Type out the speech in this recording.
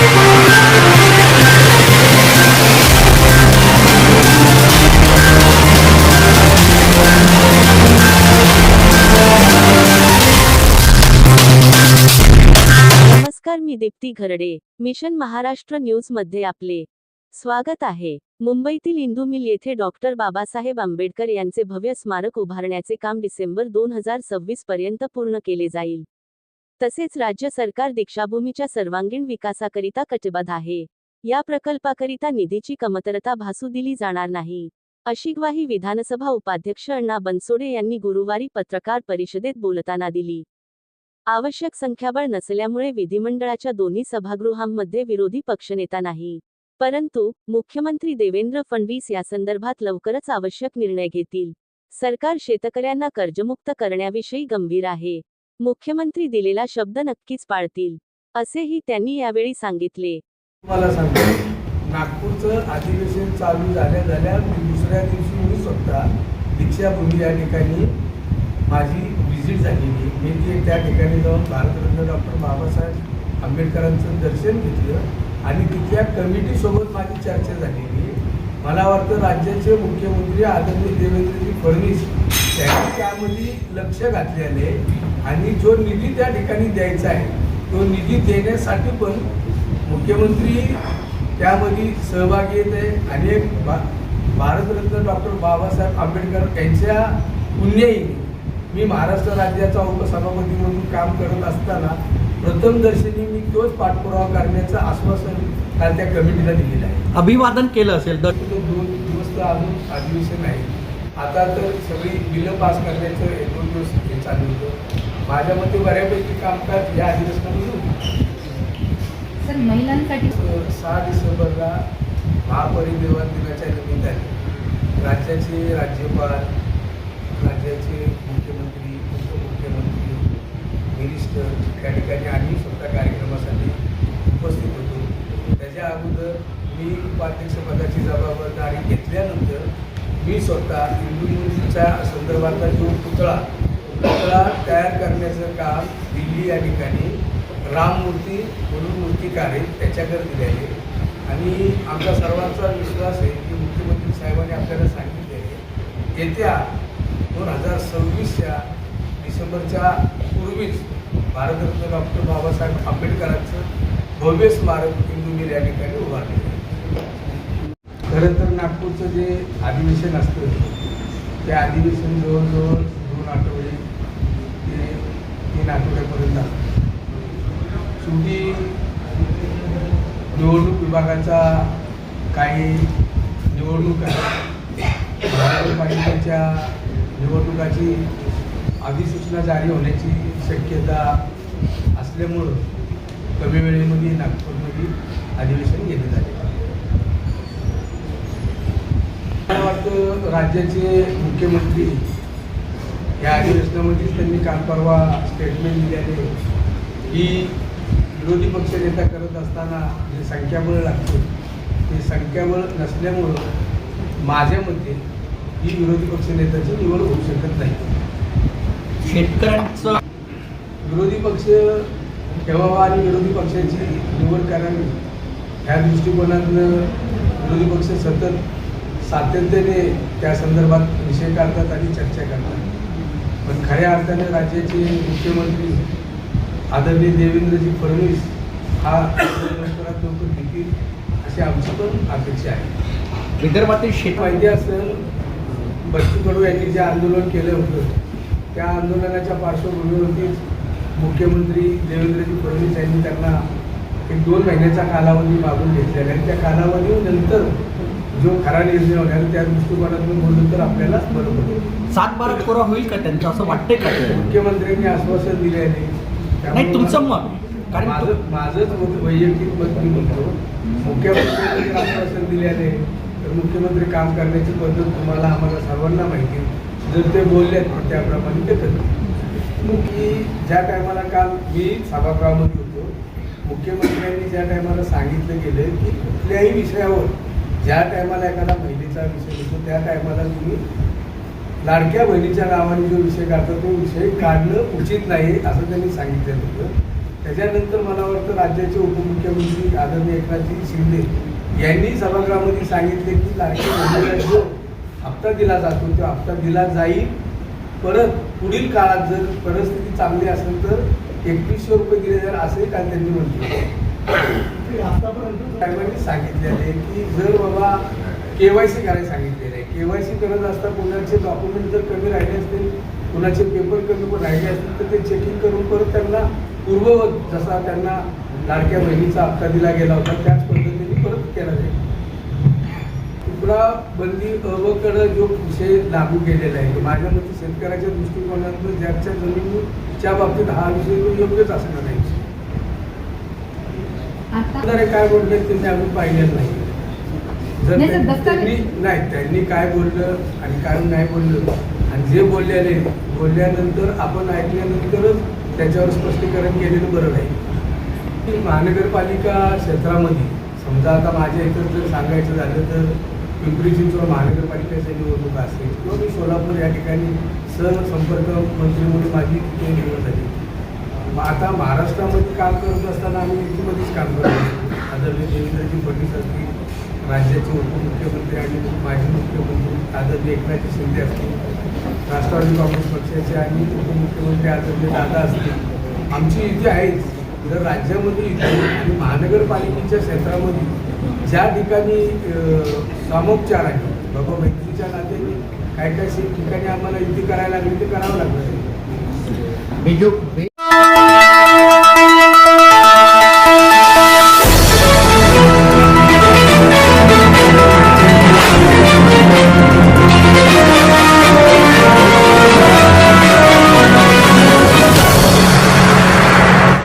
नमस्कार मी दीप्ती घरडे. मिशन महाराष्ट्र न्यूजमध्ये आपले स्वागत आहे. मुंबईतील इंदू मिल येथे डॉक्टर बाबासाहेब आंबेडकर यांचे भव्य स्मारक उभारण्याचे काम डिसेंबर दोन हजार सव्वीस पर्यंत पूर्ण केले जाईल. तसेच राज्य सरकार दीक्षाभूमीच्या सर्वांगीण विकासाकरिता कटिबद्ध आहे. या प्रकल्पाकरिता निधीची कमतरता भासू दिली जाणार नाही. अशी ग्वाही विधानसभा उपाध्यक्ष अण्णा बनसोडे यांनी गुरुवारी पत्रकार परिषदेत बोलताना दिली. आवश्यक संख्याबळ नसल्यामुळे विधिमंडळाच्या दोन्ही सभागृहांमध्ये विरोधी पक्षनेता नाही. परंतु मुख्यमंत्री देवेंद्र फडणवीस यासंदर्भात लवकरच आवश्यक निर्णय घेतील. सरकार शेतकऱ्यांना कर्जमुक्त करण्याविषयी गंभीर आहे. मुख्यमंत्री दिलेला शब्द नक्कीच पाळतील असेही त्यांनी यावेळी सांगितले. तुम्हाला सांगतो नागपूरचं अधिवेशन चालू झाल्या झाल्या मी दुसऱ्या दिवशी मी स्वतः दीक्षाभूमी या ठिकाणी माझी व्हिजिट झालेली. मी ते त्या ठिकाणी जाऊन भारतरत्न डॉक्टर बाबासाहेब आंबेडकरांचं दर्शन घेतलं आणि तिथल्या कमिटीसोबत माझी चर्चा झालेली. मला वाटतं राज्याचे मुख्यमंत्री आदरणीय देवेंद्रजी फडणवीस त्यांनी त्यामध्ये लक्ष घातलेले आणि जो निधी त्या ठिकाणी द्यायचा आहे तो निधी देण्यासाठी पण मुख्यमंत्री त्यामध्ये सहभागी येत आहे. आणि एक भा भारतरत्न डॉक्टर बाबासाहेब आंबेडकर यांच्या पुण्याईने मी महाराष्ट्र राज्याचा उपसभापती म्हणून काम करत असताना प्रथम दर्शनी मी तोच पाठपुरावा करण्याचं आश्वासन काल त्या कमिटीला दिलेलं आहे. अभिवादन केलं असेल तर? तो दोन दिवस तर अजून अधिवेशन आहे. आता तर सगळी बिलं पास करण्याचं एक दोन दिवस हे चालू होतं. माझ्या मते बऱ्यापैकी कामकाज या अधिवेशनामध्ये. सर महिलांसाठी सहा डिसेंबरला महापरिनिर्वाण दिनाच्या निमित्ताने राज्याचे राज्यपाल राज्याचे मुख्यमंत्री उपमुख्यमंत्री मिनिस्टर त्या ठिकाणी आम्ही स्वतः कार्यक्रमासाठी उपस्थित होतो त्याच्या अगोदर मी उपाध्यक्षपदाची जबाबदारी घेतल्यानंतर मी स्वतः हिंदूंच्या संदर्भातला जो पुतळा पुतळा तयार करण्याचं काम दिल्ली या ठिकाणी राममूर्ती म्हणून मूर्तिकार आहेत त्याच्याकडे दिले आहे. आणि आमचा सर्वांचा विश्वास आहे की मुख्यमंत्री साहेबांनी आपल्याला सांगितले आहे येत्या दोन हजार सव्वीसच्या डिसेंबरच्या पूर्वीच भारतरत्न डॉक्टर बाबासाहेब आंबेडकरांचं भव्य स्मारक हिंदू मिल या ठिकाणी उभारले खरं तर नागपूरचं जे अधिवेशन असतं ते अधिवेशन जवळजवळ दोन आठवडे तीन आठवड्यापर्यंत शेवटी निवडणूक विभागाचा काही निवडणूक आहे. महानगरपालिकेच्या निवडणुकाची अधिसूचना जारी होण्याची शक्यता असल्यामुळं कमी वेळेमध्ये नागपूरमध्ये अधिवेशन घेण्यात आले. मला वाटतं राज्याचे मुख्यमंत्री या अधिवेशनामध्येच त्यांनी काल परवा स्टेटमेंट दिल्याने की विरोधी पक्ष नेता करत असताना जे संख्याबळ लागतं ते संख्याबळ नसल्यामुळं माझ्या मते ही विरोधी पक्ष नेत्याची निवड होऊ शकत नाही. शेतकऱ्यांचं विरोधी पक्ष ठेवावा आणि विरोधी पक्षाची निवड करावी ह्या दृष्टिकोनातनं विरोधी पक्ष सतत सातत्याने त्या संदर्भात विषय काढतात आणि चर्चा करतात. पण खऱ्या अर्थाने राज्याचे मुख्यमंत्री आदरणीय देवेंद्रजी फडणवीस हा लवकरात लवकर घेतील अशी आमची पण अपेक्षा आहे. विदर्भातील शेत माहिती असेल बच्चू कडू यांनी जे आंदोलन केलं होतं त्या आंदोलनाच्या पार्श्वभूमीवरतीच मुख्यमंत्री देवेंद्रजी फडणवीस यांनी त्यांना एक दोन महिन्याचा कालावधी मागून घेतलेला आहे. त्या कालावधीनंतर जो खरा निर्णय होणार त्या दृष्टिकोनातून बोललं तर आपल्याला बरं पडेल सात बारा कोरा होईल का त्यांचं? असं वाटतंय का? मुख्यमंत्र्यांनी आश्वासन दिले आहे नाही तुमचं मत. कारण माझं माझंच मत वैयक्तिक मत मी म्हणतो. मुख्यमंत्र्यांनी जर आश्वासन दिल्याने तर मुख्यमंत्री काम करण्याची पद्धत तुम्हाला आम्हाला सर्वांना माहिती आहे. जर ते बोलले तर त्याप्रमाणे ते करतील. की ज्या टायमाला काल मी सभागृहामध्ये होतो मुख्यमंत्र्यांनी ज्या टायमाला सांगितलं गेलं की कुठल्याही विषयावर ज्या टायमाला एखादा महिलेचा विषय होतो त्या टायमाला तुम्ही लाडक्या बहिणीच्या नावाने जो विषय काढतो तो विषय काढणं उचित नाही असं त्यांनी सांगितलं होतं. त्याच्यानंतर मला वाटतं राज्याचे उपमुख्यमंत्री आदरणीय एकनाथजी शिंदे यांनी सभागृहामध्ये सांगितले की लाडक्या बहिणीला जो हप्ता दिला जातो तो हप्ता दिला जाईल. परत पुढील काळात जर परिस्थिती चांगली असेल तर एकवीसशे रुपये दिले जर असंही काल त्यांनी म्हटलं साहेबांनी सांगितलेले आहे की जर बाबा केवायसी करायला सांगितलेलं आहे. केवायसी करत असता कोणाचे डॉक्युमेंट जर कमी राहिले असतील कुणाचे पेपर कमी पण राहिले असतील तर ते चेकिंग करून परत त्यांना पूर्ववत जसा त्यांना लाडक्या बहिणीचा हप्ता दिला गेला होता त्याच पद्धतीने परत केला जाईल. तुकडा बंदी अवकडं जो विषय लागू केलेला आहे माझ्या मते शेतकऱ्याच्या दृष्टिकोनातून ज्याच्या जमिनीच्या बाबतीत हा विषय योग्यच असणार नाही. आता काय बोलले त्यांनी आम्ही पाहिलेलं नाही. जर त्यांनी नाही त्यांनी काय बोललं आणि काय नाही बोललं आणि जे बोललेले बोलल्यानंतर आपण ऐकल्यानंतरच त्याच्यावर स्पष्टीकरण केलेलं बरं नाही महानगरपालिका क्षेत्रामध्ये समजा आता माझ्या इथं जर सांगायचं झालं तर पिंपरी चिंचवड महानगरपालिकेची निवडणूक असेल किंवा मी सोलापूर या ठिकाणी सहसंपर्क मंत्री म्हणून माझी निवड झाली. आता महाराष्ट्रामध्ये काम करत असताना आम्ही युतीमध्येच काम करतो आदरणीय देवेंद्रजी फडणवीस असतील राज्याचे उपमुख्यमंत्री आणि माजी मुख्यमंत्री आदरणीय एकनाथजी शिंदे असतील राष्ट्रवादी काँग्रेस पक्षाचे आणि उपमुख्यमंत्री आदरणीय दादा असतील. आमची युती आहेच जर राज्यामध्ये युती आणि महानगरपालिकेच्या क्षेत्रामध्ये ज्या ठिकाणी सामोपचार आहे बाबा मैत्रीच्या नात्याने काय काय ठिकाणी आम्हाला युती करायला लागली ते करावं लागणार आहे.